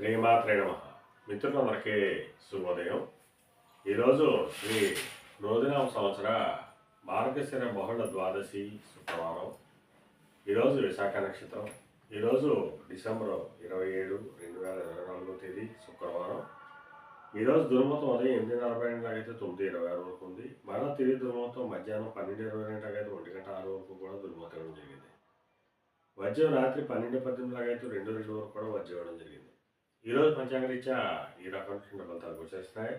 శ్రీమాత్రే నమ. మిత్రులందరికీ శుభోదయం. ఈరోజు శ్రీ నూతన సంవత్సర మార్గశిర బహుళ ద్వాదశి శుక్రవారం. ఈరోజు విశాఖ నక్షత్రం. ఈరోజు డిసెంబర్ ఇరవై ఏడు రెండు వేల ఇరవై నాలుగో తేదీ శుక్రవారం. ఈరోజు దుర్మతం ఉదయం ఎనిమిది నలభై గంటలకైతే తొమ్మిది ఇరవై ఆరు వరకు ఉంది. మరో తిరిగి దుర్మతం మధ్యాహ్నం పన్నెండు ఇరవై గంటలకైతే ఒంటి గంట ఆరు వరకు కూడా దుర్మతం జరిగింది. వజ్రం రాత్రి పన్నెండు పద్దెనిమిది అయితే రెండు రెండు వరకు కూడా వజ్రం ఇవ్వడం జరిగింది. ఈరోజు పంచాంగరీత్యా ఈ రకమైన ఫలితాలు వచ్చేస్తాయి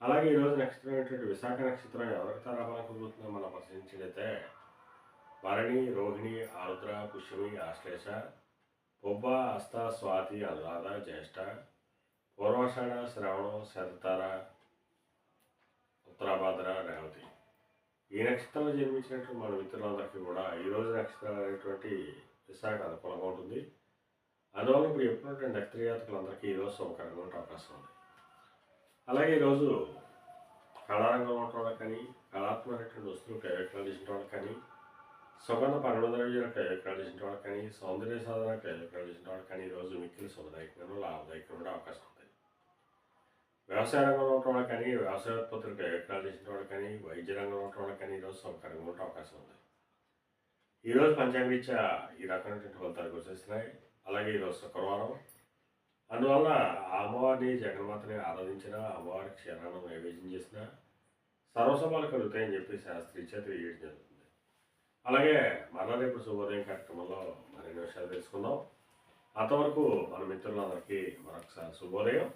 అలాగే ఈరోజు నక్షత్రమైనటువంటి విశాఖ నక్షత్రం ఎవరికి తారాబలం కుదురుతుందో మనం పరిశీలించినట్లయితే భరణి రోహిణి ఆరుద్ర పుష్యమి ఆశ్లేష పొబ్బ అస్త స్వాతి అనురాధ జ్యేష్ఠ పూర్వాషాఢ శ్రావణం శతతార ఉత్తరాభాద్ర రేవతి. ఈ నక్షత్రంలో జన్మించినట్టు మన మిత్రులందరికీ కూడా ఈ రోజు నక్షత్రం అనేటువంటి విశాఖ అనుకూలంగా ఉంటుంది. అందువల్ల ఇప్పుడు ఎప్పుడున్నటువంటి నక్షత్ర ఈరోజు సౌకర్యంగా ఉండే అవకాశం ఉంది. అలాగే ఈరోజు కళారంగంలో ఉన్న వాళ్ళకి కానీ కళాత్మకమైనటువంటి వస్తువులు కైవేకాలు చేసిన వాళ్ళకి కానీ సుగంధ పర్వద్రవ్యాలు కైవేకాలు చేసిన వాళ్ళకి కానీ సౌందర్య సాధన కైవేకాలు చేసిన వాళ్ళకి కానీ ఈరోజు మిక్కిలి శుభదాయకంగా లాభదాయకంగా ఉండే అవకాశం ఉంది. వ్యవసాయ రంగంలో ఉన్న వాళ్ళకి కానీ వ్యవసాయ ఉత్పత్తులు కైవేకాలు చేసిన వాళ్ళకి కానీ వైద్య రంగంలో ఉన్న వాళ్ళకి కానీ ఈరోజు సౌకర్యంగా ఉండే అవకాశం ఉంది. ఈరోజు పంచాంగరీత్యా ఈ రకమైనటువంటి ఫలితాలు గుర్తిస్తున్నాయి. అలాగే ఈరోజు శుక్రవారం అందువల్ల అమ్మవారిని జగన్మాతని ఆరాధించిన అమ్మవారి క్షీరాన్ని నైవేద్యం చేసిన సర్వసమాలు కలుగుతాయని చెప్పి శాస్త్రీచే వేయడం జరుగుతుంది. అలాగే మరలా రేపు శుభోదయం కార్యక్రమంలో మరిన్ని విషయాలు తెలుసుకుందాం. అంతవరకు మన మిత్రులందరికీ మరొకసారి శుభోదయం.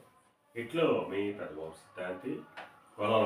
ఇట్లో మీ పెద్ద సిద్ధాంతి గొల్లల